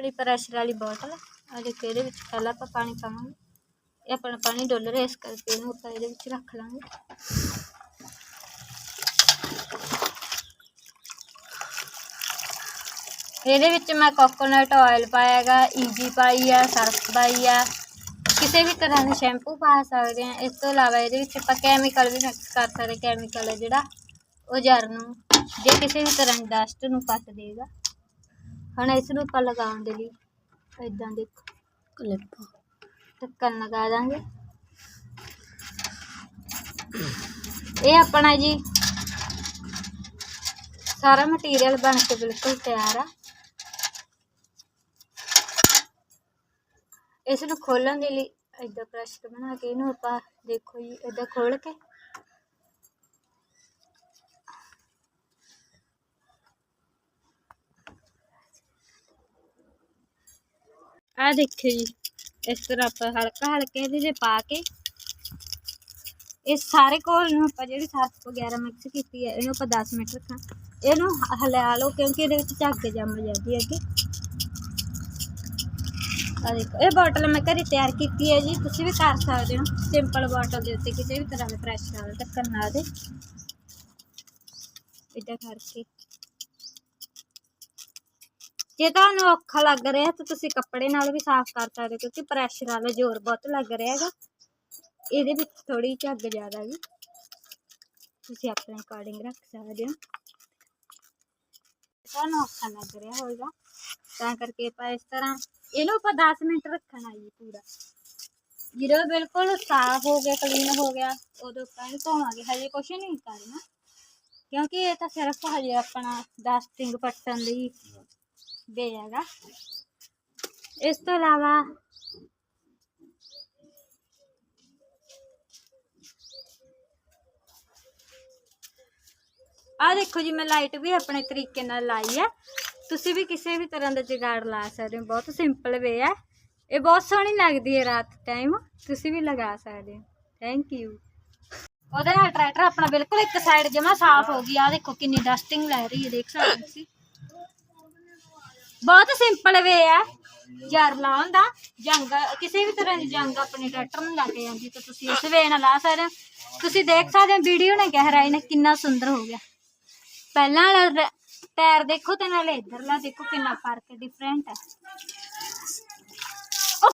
ਆਪਣੀ ਪ੍ਰੈਸ਼ਰ ਵਾਲੀ ਬੋਤਲ ਆ ਦੇਖੋ ਇਹਦੇ ਵਿੱਚ ਪਹਿਲਾਂ ਆਪਾਂ ਪਾਣੀ ਪਾਵਾਂਗੇ। ਇਹ ਆਪਣਾ ਪਾਣੀ ਡੁੱਲ ਰਿਹਾ, ਇਸ ਕਰਕੇ ਇਹਨੂੰ ਆਪਾਂ ਇਹਦੇ ਵਿੱਚ ਰੱਖ ਲਾਂਗੇ। ਇਹਦੇ ਵਿੱਚ ਮੈਂ ਕੋਕੋਨਟ ਆਇਲ ਪਾਇਆਗਾ ਈਜੀ ਪਾਈ ਆ, ਸਰਫ ਪਾਈ ਆ। ਕਿਸੇ ਵੀ ਤਰ੍ਹਾਂ ਦੇ ਸ਼ੈਂਪੂ ਪਾ ਸਕਦੇ ਆ। ਇਸ ਤੋਂ ਇਲਾਵਾ ਇਹਦੇ ਵਿੱਚ ਆਪਾਂ ਕੈਮੀਕਲ ਵੀ ਮਿਕਸ ਕਰ ਸਕਦੇ ਕੈਮੀਕਲ ਜਿਹੜਾ, ਉਹ ਜਰ ਨੂੰ, ਜੇ ਕਿਸੇ ਵੀ ਤਰ੍ਹਾਂ ਦੀ ਡਸਟ ਨੂੰ ਕੱਟ ਦੇਗਾ। ਹੁਣ ਇਸ ਨੂੰ ਆਪਾਂ ਲਗਾਉਣ ਦੇ ਲਈ ਇਦਾਂ ਦੇਖੋ ਕਲਿੱਪ। ਢੱਕਣ ਲਗਾ ਦਾਂਗੇ। ਇਹ ਆਪਣਾ ਜੀ ਸਾਰਾ ਮਟੀਰੀਅਲ ਬਣ ਕੇ ਬਿਲਕੁਲ ਤਿਆਰ ਆ। ਇਸ ਨੂੰ ਖੋਲਣ ਦੇ ਲਈ ਇਦਾਂ ਪ੍ਰੈਸ਼ਰ ਬਣਾ ਕੇ ਇਹਨੂੰ ਆਪਾਂ ਦੇਖੋ ਜੀ ਇਦਾਂ ਖੋਲ ਕੇ ਆ ਦੇਖੋ ਜੀ, ਇਸ ਤਰ੍ਹਾਂ ਆਪਾਂ ਹਲਕਾ ਹਲਕੇ ਇਹਦੇ 'ਚ ਪਾ ਕੇ ਇਹ ਸਾਰੇ ਘੋਲ ਨੂੰ ਆਪਾਂ ਜਿਹੜੀ ਸਰਫ ਵਗੈਰਾ ਮਿਕਸ ਕੀਤੀ ਹੈ, ਇਹਨੂੰ ਆਪਾਂ 10 ਮਿੰਟ ਰੱਖਾਂ। ਇਹਨੂੰ ਹਿਲਾ ਲਓ ਕਿਉਂਕਿ ਇਹਦੇ ਵਿੱਚ ਝੱਗ ਜੰਮ ਜਾਂਦੀ ਹੈ ਅੱਗੇ ਆ ਦੇਖੋ, ਇਹ ਬੋਟਲ ਮੈਂ ਘਰੇ ਤਿਆਰ ਕੀਤੀ ਹੈ ਜੀ, ਤੁਸੀਂ ਵੀ ਕਰ ਸਕਦੇ ਹੋ। ਸਿੰਪਲ ਬੋਟਲ ਦੇ ਉੱਤੇ ਕਿਸੇ ਵੀ ਤਰ੍ਹਾਂ ਦੇ ਪ੍ਰੈਸ਼ਰ ਨਾਲ ਢੱਕਣ ਲਾ ਦੇ। ਇਦਾਂ ਕਰਕੇ। ਜੇ ਤੁਹਾਨੂੰ ਔਖਾ ਲੱਗ ਰਿਹਾ ਤਾਂ ਤੁਸੀਂ ਕੱਪੜੇ ਨਾਲ ਵੀ ਸਾਫ਼ ਕਰ ਸਕਦੇ ਹੋ, ਕਿਉਂਕਿ ਪ੍ਰੈਸ਼ਰ ਵਾਲਾ ਜ਼ੋਰ ਬਹੁਤ ਲੱਗ ਰਿਹਾ ਹੈਗਾ। ਇਹਦੇ ਵਿੱਚ ਥੋੜੀ ਝੱਗ ਜ਼ਿਆਦਾ ਜੀ ਤੁਸੀਂ ਆਪਣੇ ਅਕੋਰਡਿੰਗ ਰੱਖ ਸਕਦੇ ਹੋ। ਤੁਹਾਨੂੰ ਔਖਾ ਲੱਗ ਰਿਹਾ ਹੋਵੇਗਾ ਤਾਂ ਕਰਕੇ ਆਪਾਂ ਇਸ ਤਰ੍ਹਾਂ ਇਹਨੂੰ ਆਪਾਂ 10 ਮਿੰਟ ਰੱਖਣਾ ਜੀ ਪੂਰਾ। ਜਦੋਂ ਬਿਲਕੁਲ ਸਾਫ਼ ਹੋ ਗਿਆ ਕਲੀਨ ਹੋ ਗਿਆ, ਉਦੋਂ ਆਪਾਂ ਇਹਨੂੰ ਧੋਵਾਂਗੇ। ਹਜੇ ਕੁਛ ਨਹੀਂ ਕਰਨਾ। ਕਿਉਂਕਿ ਇਹ ਤਾਂ ਸਿਰਫ ਹਜੇ ਆਪਣਾ ਡਸਟਿੰਗ ਪੱਟਣ ਲਈ ਦੇ ਹੈਗਾ ਇਸ ਤੋਂ ਇਲਾਵਾ ਆ ਦੇਖੋ ਜੀ ਮੈਂ ਲਾਈਟ ਵੀ ਆਪਣੇ ਤਰੀਕੇ ਨਾਲ ਲਾਈ ਹੈ ਤੁਸੀਂ ਵੀ ਕਿਸੇ ਵੀ ਤਰ੍ਹਾਂ ਦਾ ਜੁਗਾੜ ਲਾ ਸਕਦੇ ਹੋ ਬਹੁਤ ਸਿੰਪਲ ਵੇ ਹੈ ਇਹ ਬਹੁਤ ਸੋਹਣੀ ਲੱਗਦੀ ਹੈ ਰਾਤ ਟਾਈਮ ਤੁਸੀਂ ਵੀ ਲਗਾ ਸਕਦੇ ਹੋ ਥੈਂਕ ਯੂ ਉਹਦੇ ਨਾਲ ਟਰੈਕਟਰ ਆਪਣਾ ਬਿਲਕੁਲ ਇੱਕ ਸਾਈਡ ਜਮਾ ਸਾਫ਼ ਹੋ ਗਈ ਆ ਦੇਖੋ ਕਿੰਨੀ ਡਸਟਿੰਗ ਲੈ ਰਹੀ ਹੈ ਦੇਖ ਸਕਦੇ ਹੋ ਤੁਸੀਂ ਬਹੁਤ ਸਿੰਪਲ ਵੇ ਹੈ ਯਾਰ ਲਾਉਣ ਦਾ ਜੰਗ, ਕਿਸੇ ਵੀ ਤਰ੍ਹਾਂ ਦੀ ਜੰਗ ਆਪਣੇ ਟਰੈਕਟਰ ਨੂੰ ਲਾ ਕੇ ਜਾਂਦੀ ਤਾਂ ਤੁਸੀਂ ਇਸ ਵੇ ਨਾਲ ਲਾ ਸਕਦੇ ਹੋ। ਤੁਸੀਂ ਦੇਖ ਸਕਦੇ ਹੋ ਵੀਡੀਓ ਨੇ ਗਹਿਰਾਈ ਨੇ ਕਿੰਨਾ ਸੁੰਦਰ ਹੋ ਗਿਆ। ਪਹਿਲਾਂ ਵਾਲਾ ਰ- ਟਾਇਰ ਦੇਖੋ ਤੇ ਨਾਲੇ ਇੱਧਰਲਾ ਦੇਖੋ ਕਿੰਨਾ ਫ਼ਰਕ ਹੈ ਡਿਫਰੈਂਟ ਹੈ